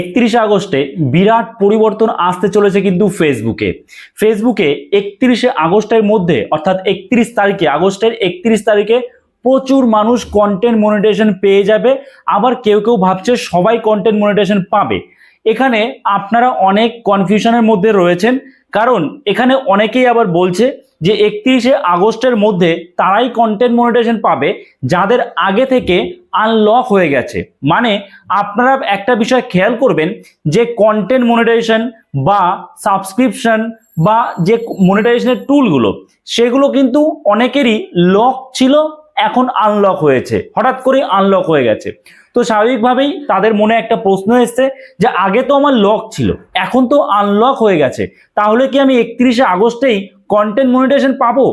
একত্রিশে আগস্টে বিরাট পরিবর্তন আসতে চলেছে কিন্তু ফেসবুকে। ফেসবুকে একত্রিশে আগস্টের মধ্যে, অর্থাৎ একত্রিশ তারিখে, আগস্টের একত্রিশ তারিখে প্রচুর মানুষ কন্টেন্ট মনিটেশন পেয়ে যাবে। আবার কেউ কেউ ভাবছে সবাই কন্টেন্ট মনিটেশন পাবে। এখানে আপনারা অনেক কনফিউশনের মধ্যে রয়েছেন, কারণ এখানে অনেকেই আবার বলছে যে একত্রিশে আগস্টের মধ্যে তারাই কন্টেন্ট মনিটাইজেশন পাবে, যাদের আগে থেকে আনলক হয়ে গেছে। মানে আপনারা একটা বিষয় খেয়াল করবেন যে কন্টেন্ট মনিটাইজেশন বা সাবস্ক্রিপশন বা যে মনিটাইজেশনের টুলগুলো সেগুলো কিন্তু অনেকেরই লক ছিল এখন আনলক হয়েছে। হঠাৎ করে আনলক হয়ে গেছে। তো স্বাভাবিকভাবেই তাদের মনে একটা প্রশ্ন এসছে যে, আগে তো আমার লক ছিল, এখন তো আনলক হয়ে গেছে। তাহলে কি আমি একত্রিশে আগস্টেই কন্টেন্ট মনিটেশন পাবো?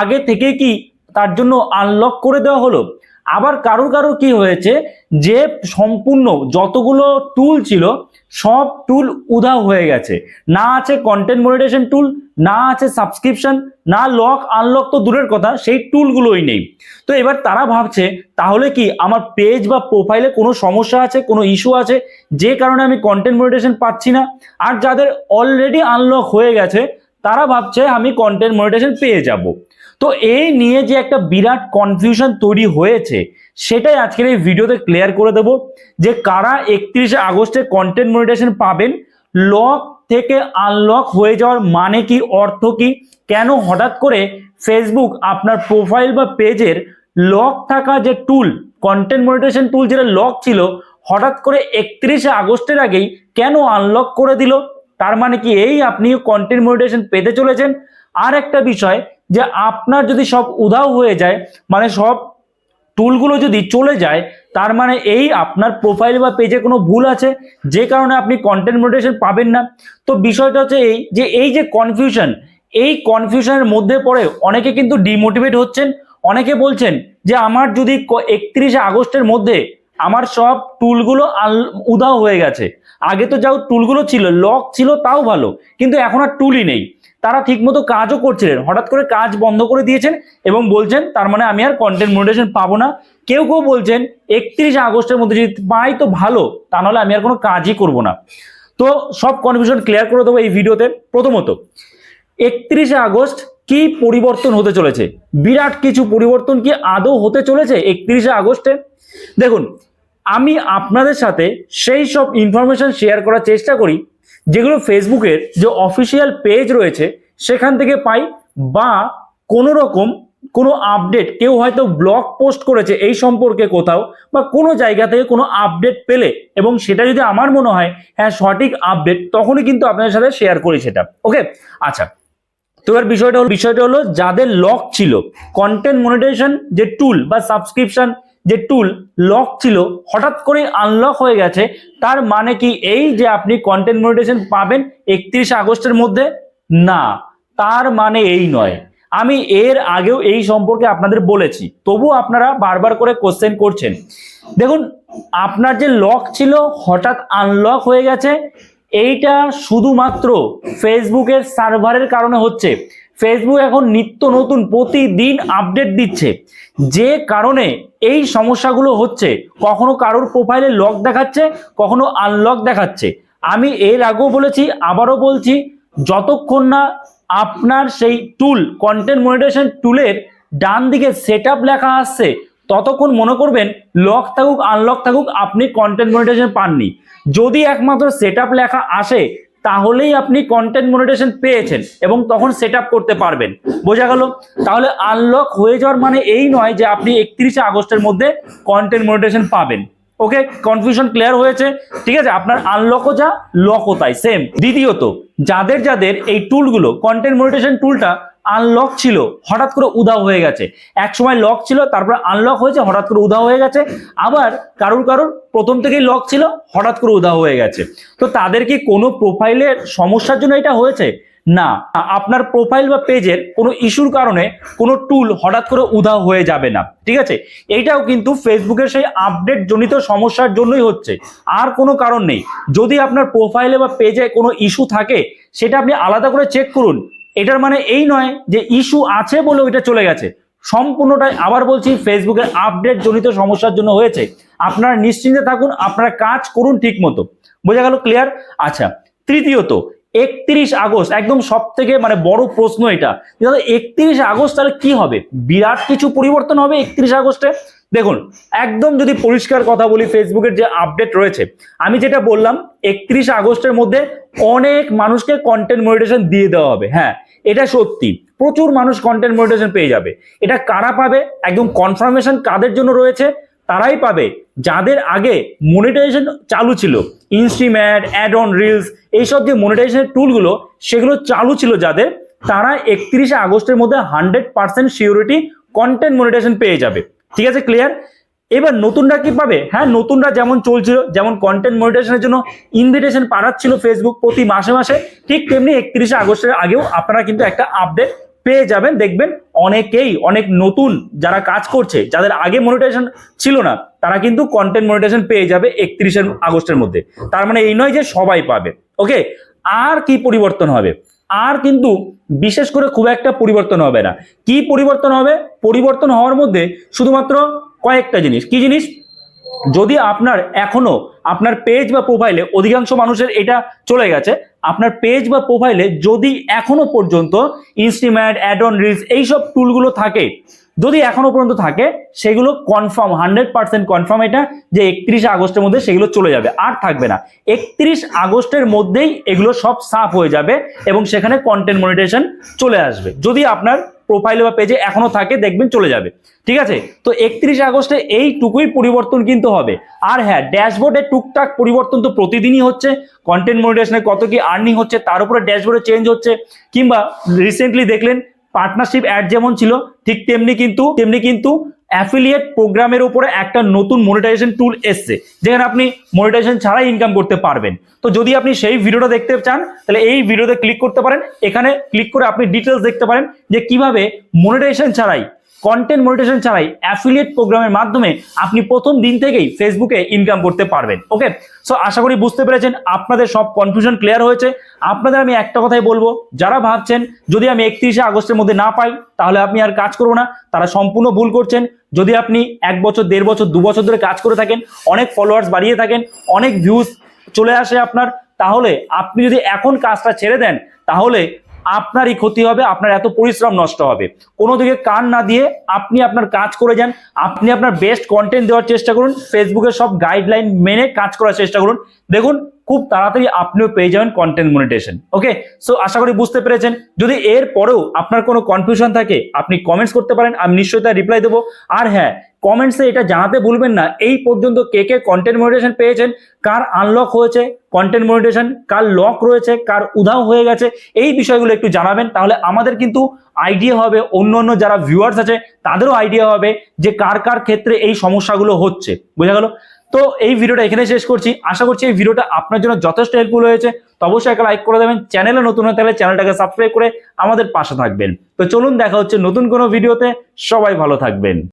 আগে থেকে কি তার জন্য আনলক করে দেওয়া হলো? আবার কারোর কারোর কি হয়েছে? যে সম্পূর্ণ যতগুলো টুল ছিল, সব টুল উধাও হয়ে গেছে। না আছে কন্টেন্ট মনিটাইজেশন টুল না আছে সাবস্ক্রিপশন না লক আনলক তো দূরের কথা, সেই টুলগুলোই নেই। তো এবার তারা ভাবছে, তাহলে কি আমার পেজ বা প্রোফাইলে কোনো সমস্যা আছে, কোনো ইস্যু আছে? যে কারণে আমি কন্টেন্ট মনিটাইজেশন পাচ্ছি না। আর যাদের অলরেডি আনলক হয়ে গেছে তারা ভাবছে আমি কন্টেন্ট মনিটাইজেশন পেয়ে যাব। তো এই নিয়ে যে একটা বিরাট কনফিউশন তৈরি হয়েছে, সেটাই আজকের এই ভিডিওতে ক্লিয়ার করে দেব যে কারা একত্রিশে আগস্টে কন্টেন্ট মনিটাইজেশন পাবেন লক থেকে আনলক হয়ে যাওয়ার মানে কি, অর্থ কি, কেন হঠাৎ করে ফেসবুক আপনার প্রোফাইল বা পেজের লক থাকা যে টুল কন্টেন্ট মনিটাইজেশন টুল যেটা লক ছিল, হঠাৎ করে একত্রিশে আগস্টের আগেই কেন আনলক করে দিল? তার মানে কি এই আপনি কন্টেন্ট মনিটাইজেশন পেতে চলেছেন? আর একটা বিষয় যে আপনার যদি সব উধাও হয়ে যায় মানে সব টুলগুলো যদি চলে যায়, তার মানে এই আপনার প্রোফাইল বা পেজে কোনো ভুল আছে? যে কারণে আপনি কন্টেন্ট মনিটাইজেশন পাবেন না। তো বিষয়টা হচ্ছে এই যে এই যে কনফিউশন এই কনফিউশনের মধ্যে পড়ে অনেকে কিন্তু ডিমোটিভেট হচ্ছেন। অনেকে বলছেন যে আমার যদি একত্রিশে আগস্টের মধ্যে আমার সব টুলগুলো আল- উধাও হয়ে গেছে। আগে তো যাও টুলগুলো ছিল, লক ছিল তাও ভালো, কিন্তু এখন আর টুলই নেই। তারা ঠিকমতো কাজও করছিলেন, হঠাৎ করে কাজ বন্ধ করে দিয়েছেন এবং বলছেন, তার মানে আমি আর কন্টেন্ট মনিটাইজেশন পাবো না। কেউ কেউ বলছেন, একত্রিশে আগস্টের মধ্যে যদি পাই তো ভালো, তা নাহলে আমি আর কোনো কাজই করব না। তো সব কনফিউশন ক্লিয়ার করে দেবো এই ভিডিওতে। প্রথমত, একত্রিশে আগস্ট কি পরিবর্তন হতে চলেছে? বিরাট কিছু পরিবর্তন কি আদৌ হতে চলেছে একত্রিশে আগস্টে? দেখুন আমি আপনাদের সাথে সেই সব ইনফরমেশন শেয়ার করার চেষ্টা করি, যেগুলো ফেসবুকের যে অফিসিয়াল পেজ রয়েছে, সেখান থেকে পাই বা কোনো রকম কোনো আপডেট কেউ হয়তো ব্লগ পোস্ট করেছে এই সম্পর্কে কোথাও বা কোনো জায়গা থেকে কোনো আপডেট পেলে এবং সেটা যদি আমার মনে হয় হ্যাঁ সঠিক আপডেট তখনই কিন্তু আপনাদের সাথে শেয়ার করি সেটা। ওকে আচ্ছা। তো এবার বিষয়টা হলো বিষয়টা হলো যাদের লক ছিল কন্টেন্ট মনিটাইজেশন যে টুল বা সাবস্ক্রিপশন যে টুল লক ছিল, হঠাৎ করে আনলক হয়ে গেছে, তার মানে কি এই যে আপনি কন্টেন্ট মনিটাইজেশন পাবেন একত্রিশে আগস্টের মধ্যে? না, তার মানে এই নয়। আমি এর আগেও এই সম্পর্কে আপনাদের বলেছি, তবু আপনারা বারবার করে কোশ্চেন করছেন। দেখুন, আপনার যে লক ছিল, হঠাৎ আনলক হয়ে গেছে, এইটা শুধুমাত্র ফেসবুকের সার্ভারের কারণে হচ্ছে। ফেসবুক এখন নিত্য নতুন প্রতিদিন আপডেট দিচ্ছে। যে কারণে এই সমস্যাগুলো হচ্ছে, কখনো কারোর প্রোফাইলে লক দেখাচ্ছে, কখনো আনলক দেখাচ্ছে। আমি এর আগেও বলেছি, আবারও বলছি, যতক্ষণ না আপনার সেই টুল কন্টেন্ট মনিটাইজেশন টুলের ডান দিকে সেট লেখা আসছে, ততক্ষণ মনে করবেন লক থাকুক আনলক থাকুক, আপনি কন্টেন্ট মনিটাইজেশন পাননি। যদি একমাত্র সেট লেখা আসে তাহলেই আপনি কন্টেন্ট মনিটাইজেশন পেয়েছেন এবং তখন সেট করতে পারবেন। বোঝা গেল? তাহলে আনলক হয়ে যাওয়ার মানে এই নয় যে আপনি একত্রিশে আগস্টের মধ্যে কন্টেন্ট মনিটাইজেশন পাবেন। ওকে কনফিউশন ক্লিয়ার হয়েছে। ঠিক আছে? আপনার আনলকও যা লকও তাই। সেম দ্বিতীয়ত, যাদের যাদের এই টুলগুলো কন্টেন্ট মনিটাইজেশন টুলটা আনলক ছিল, হঠাৎ করে উধাও হয়ে গেছে। এক সময় লক ছিল, তারপর আনলক হয়েছে, হঠাৎ করে উধাও হয়ে গেছে। আবার কারুর কারুর প্রথম থেকেই লক ছিল, হঠাৎ করে উধাও হয়ে গেছে। তো তাদের কি কোনো প্রোফাইলের সমস্যার জন্য এটা হয়েছে? না। আপনার প্রোফাইল বা পেজের কোনো ইস্যুর কারণে কোনো টুল হঠাৎ করে উধাও হয়ে যাবে না। ঠিক আছে? এইটাও কিন্তু ফেসবুকের সেই আপডেট জনিত সমস্যার জন্যই হচ্ছে। আর কোনো কারণ নেই। যদি আপনার প্রোফাইলে বা পেজে কোনো ইস্যু থাকে, সেটা আপনি আলাদা করে চেক করুন। এটার মানে এই নয় যে ইস্যু আছে বলে ওইটা চলে গেছে। সম্পূর্ণটাই আবার বলছি ফেসবুকের আপডেট জনিত সমস্যার জন্য হয়েছে। আপনারা নিশ্চিন্তে থাকুন, আপনারা কাজ করুন ঠিক মতো। বোঝা গেল ক্লিয়ার আচ্ছা তৃতীয়ত, একত্রিশ আগস্ট, একদম সব থেকে মানে বড় প্রশ্ন এটা। একত্রিশ আগস্ট তাহলে কি হবে? বিরাট কিছু পরিবর্তন হবে একত্রিশ আগস্টে? দেখুন, একদম যদি পরিষ্কার কথা বলি, ফেসবুকের যে আপডেট রয়েছে, আমি যেটা বললাম, একত্রিশ আগস্টের মধ্যে অনেক মানুষকে কন্টেন্ট মনিটেশন দিয়ে দেওয়া হবে। হ্যাঁ এটা সত্যি। প্রচুর মানুষ কন্টেন্ট মনিটেশন পেয়ে যাবে। এটা কারা পাবে? একদম কনফার্মেশন কাদের জন্য রয়েছে? তারাই পাবে। যাদের আগে মনিটাইজেশন চালু ছিল ইনস্ট্রিম্যাট অ্যাড অন রিলস এইসব যে মনিটাইজেশন টুলগুলো সেগুলো চালু ছিল যাদের, তারা একত্রিশে আগস্টের মধ্যে hundred percent security content monetization পেয়ে যাবে। ঠিক আছে ক্লিয়ার এবার নতুনরা কি পাবে? হ্যাঁ নতুনরা যেমন চলছিল, যেমন কন্টেন্ট মনিটাইজেশনের জন্য ইনভিটেশন পাঠাচ্ছিল ফেসবুক প্রতি মাসে মাসে, ঠিক তেমনি একত্রিশে আগস্টের আগেও আপনারা কিন্তু একটা আপডেট পেয়ে যাবেন। দেখবেন অনেকেই, অনেক নতুন যারা কাজ করছে, যাদের আগে মনিটাইজেশন ছিল না, তারা কিন্তু কন্টেন্ট মনিটাইজেশন পেয়ে যাবে একত্রিশে আগস্টের মধ্যে। তার মানে এই নয় যে সবাই পাবে। ওকে আর কি পরিবর্তন হবে? আর কিন্তু বিশেষ করে খুব একটা পরিবর্তন হবে না। কি পরিবর্তন হবে? পরিবর্তন হওয়ার মধ্যে শুধুমাত্র কয়েকটা জিনিস। কি জিনিস? যদি আপনার এখনও আপনার পেজ বা প্রোফাইলে অধিকাংশ মানুষের এটা চলে গেছে, আপনার পেজ বা প্রোফাইলে যদি এখনও পর্যন্ত ইনস্টিম্যাট অ্যাড অন রিলস এইসব টুলগুলো থাকে যদি এখনও পর্যন্ত থাকে, সেগুলো কনফার্ম হান্ড্রেড পার্সেন্ট কনফার্ম এটা যে একত্রিশ আগস্টের মধ্যে সেগুলো চলে যাবে, আর থাকবে না। একত্রিশ আগস্টের মধ্যেই এগুলো সব সাফ হয়ে যাবে এবং সেখানে কন্টেন্ট মনিটেশন চলে আসবে। যদি আপনার প্রোফাইলে বা পেজে এখনও থাকে, দেখবেন চলে যাবে। ঠিক আছে? তো একত্রিশ আগস্টে এইটুকুই পরিবর্তন কিন্তু হবে। আর হ্যাঁ ড্যাশবোর্ডে টুকটাক পরিবর্তন তো প্রতিদিনই হচ্ছে। কন্টেন্ট মনিটেশনে কত কি আর্নিং হচ্ছে, তার উপরে ড্যাশবোর্ডে চেঞ্জ হচ্ছে। কিংবা রিসেন্টলি দেখলেন পার্টনারশিপ অ্যাড যেমন ছিল, ঠিক তেমনি কিন্তু তেমনি কিন্তু অ্যাফিলিয়েট প্রোগ্রামের উপরে একটা নতুন মনিটাইজেশন টুল এসছে, যেখানে আপনি মনিটাইজেশন ছাড়াই ইনকাম করতে পারবেন। তো যদি আপনি সেই ভিডিওটা দেখতে চান, তাহলে এই ভিডিওতে ক্লিক করতে পারেন। এখানে ক্লিক করে আপনি ডিটেলস দেখতে পারেন যে কীভাবে মনিটাইজেশন ছাড়াই কন্টেন্ট মনিটেশন ছাড়াই অ্যাফিলিয়েট প্রোগ্রামের মাধ্যমে আপনি প্রথম দিন থেকেই ফেসবুকে ইনকাম করতে পারবেন ওকে সো আশা করি বুঝতে পেরেছেন, আপনাদের সব কনফিউশন ক্লিয়ার হয়েছে। আপনাদের আমি একটা কথাই বলব, যারা ভাবছেন যদি আমি একত্রিশে আগস্টের মধ্যে না পাই, তাহলে আপনি আর কাজ করব না, তারা সম্পূর্ণ ভুল করছেন। যদি আপনি এক বছর, দেড় বছর, দু বছর ধরে কাজ করে থাকেন, অনেক ফলোয়ার্স বাড়িয়ে থাকেন, অনেক ভিউজ চলে আসে আপনার, তাহলে আপনি যদি এখন কাজটা ছেড়ে দেন, তাহলে আপনারই ক্ষতি হবে, আপনার এত পরিশ্রম নষ্ট হবে। কোনো দিকে কান না দিয়ে আপনি আপনার কাজ করে যান, আপনি আপনার বেস্ট কন্টেন্ট দেওয়ার চেষ্টা করুন ফেসবুকের সব গাইডলাইন মেনে কাজ করার চেষ্টা করুন। দেখুন খুব তাড়াতাড়ি আপনিও পেয়ে যাবেন কন্টেন্ট মনিটেশন ওকে সো আশা করি বুঝতে পেরেছেন। যদি এর পরেও আপনার কোনো কনফিউশন থাকে, আপনি কমেন্টস করতে পারেন, আমি নিশ্চয়ই তার রিপ্লাই দেবো। আর হ্যাঁ কমেন্টসে এটা জানাতে ভুলবেন না, এই পর্যন্ত কে কে কন্টেন্ট মনিটেশন পেয়েছেন, কার আনলক হয়েছে কন্টেন্ট মনিটেশন কার লক রয়েছে, কার উধাও হয়ে গেছে, এই বিষয়গুলো একটু জানাবেন, তাহলে আমাদের কিন্তু আইডিয়া হবে, অন্য অন্য যারা ভিউয়ার্স আছে, তাদেরও আইডিয়া হবে যে কার কার ক্ষেত্রে এই সমস্যাগুলো হচ্ছে। বোঝা গেল? তো এই ভিডিওটা এখানে শেষ করছি। আশা করছি এই ভিডিওটা আপনার জন্য যথেষ্ট হেল্পফুল হয়েছে। তো অবশ্যই একটা লাইক করে দেবেন। চ্যানেলে নতুন হয়ে তাহলে চ্যানেলটাকে সাবস্ক্রাইব করে আমাদের পাশে থাকবেন। তো চলুন দেখা হচ্ছে নতুন কোনো ভিডিওতে। সবাই ভালো থাকবেন।